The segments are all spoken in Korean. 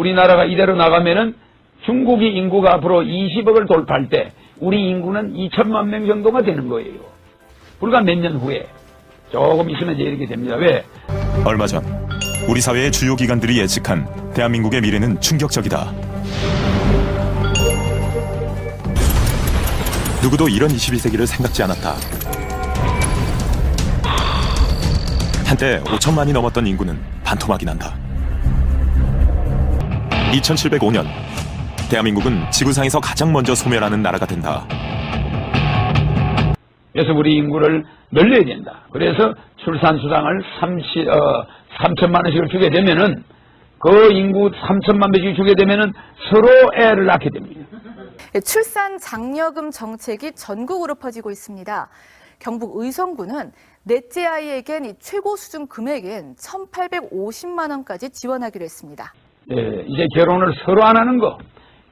우리나라가 이대로 나가면은 중국이 인구가 앞으로 20억을 돌파할 때 우리 인구는 2천만 명 정도가 되는 거예요. 불과 몇 년 후에 조금 있으면 이제 이렇게 됩니다. 왜? 얼마 전 우리 사회의 주요 기관들이 예측한 대한민국의 미래는 충격적이다. 누구도 이런 21세기를 생각지 않았다. 한때 5천만이 넘었던 인구는 반토막이 난다. 2705년 대한민국은 지구상에서 가장 먼저 소멸하는 나라가 된다. 그래서 우리 인구를 늘려야 된다. 그래서 출산수당을 30, 어, 3천만 원씩을 주게 되면은 그 인구 3천만 명씩 주게 되면은 서로 애를 낳게 됩니다. 예, 출산 장려금 정책이 전국으로 퍼지고 있습니다. 경북 의성군은 넷째 아이에겐 이 최고 수준 금액인 1,850만 원까지 지원하기로 했습니다. 예, 이제 결혼을 서로 안 하는 거,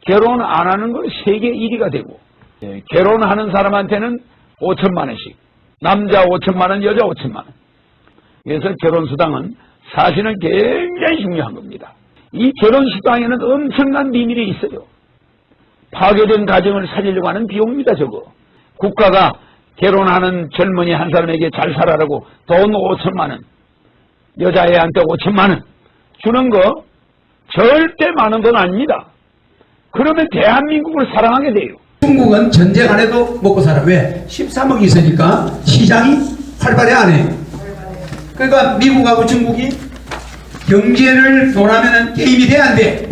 결혼 안 하는 거 세계 1위가 되고, 예, 결혼하는 사람한테는 5천만 원씩, 남자 5천만 원, 여자 5천만 원. 그래서 결혼수당은 사실은 굉장히 중요한 겁니다. 이 결혼수당에는 엄청난 비밀이 있어요. 파괴된 가정을 살리려고 하는 비용입니다, 저거. 국가가 결혼하는 젊은이 한 사람에게 잘 살아라고 돈 5천만 원, 여자애한테 5천만 원 주는 거 절대 많은 돈 아닙니다. 그러면 대한민국을 사랑하게 돼요. 중국은 전쟁 안 해도 먹고 살아. 왜? 13억이 있으니까 시장이 활발해 안 해. 그러니까 미국하고 중국이 경제를 논하면 게임이 돼 안 돼?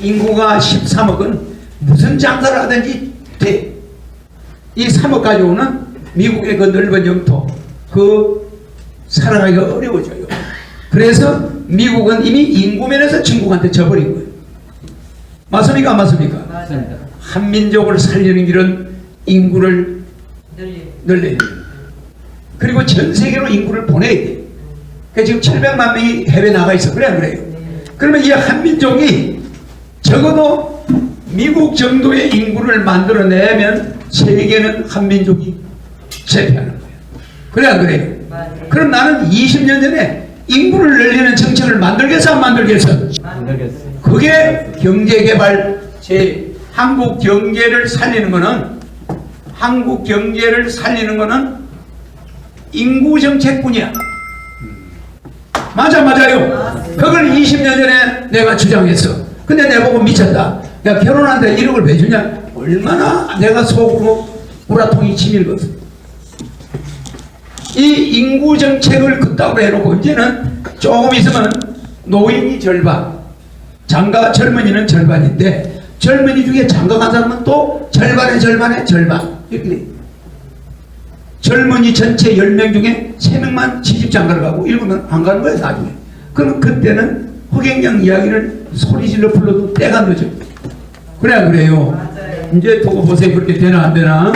인구가 13억은 무슨 장사를 하든지 돼. 이 3억 가지고는 미국의 그 넓은 영토, 그 살아가기가 어려워져요. 그래서 미국은 이미 인구 면에서 중국한테 져버린 거예요. 맞습니까? 안 맞습니까? 맞습니다. 한민족을 살리는 길은 인구를 늘려야 돼요. 그리고 전 세계로 인구를 보내야 돼요. 그러니까 지금 700만 명이 해외 나가 있어. 그래, 안 그래요? 그러면 이 한민족이 적어도 미국 정도의 인구를 만들어내면 세계는 한민족이 제패하는 거예요. 그래, 안 그래요? 그럼 나는 20년 전에 인구를 늘리는 정책을 만들겠어, 안 만들겠어? 만들겠습니다. 그게 경제개발 제 한국 경제를 살리는 거는 한국 경제를 살리는 거는 인구 정책뿐이야. 맞아 맞아요. 그걸 20년 전에 내가 주장했어. 근데 내보고 미쳤다. 야 결혼하는데 1억을 왜 주냐? 얼마나 내가 속으로 우라통이 치밀거든. 이 인구 정책을 그따위로 해놓고 이제는 조금 있으면 노인이 절반, 장가 젊은이는 절반인데 젊은이 중에 장가 간 사람은 또 절반의 절반의 절반. 이렇게 돼. 젊은이 전체 10명 중에 3명만 시집 장가를 가고 7명 안 가는 거예요 나중에. 그럼 그때는 허경영 이야기를 소리질러 불러도 때가 늦어 그래 안 그래요? 이제 두고 보세요. 그렇게 되나 안 되나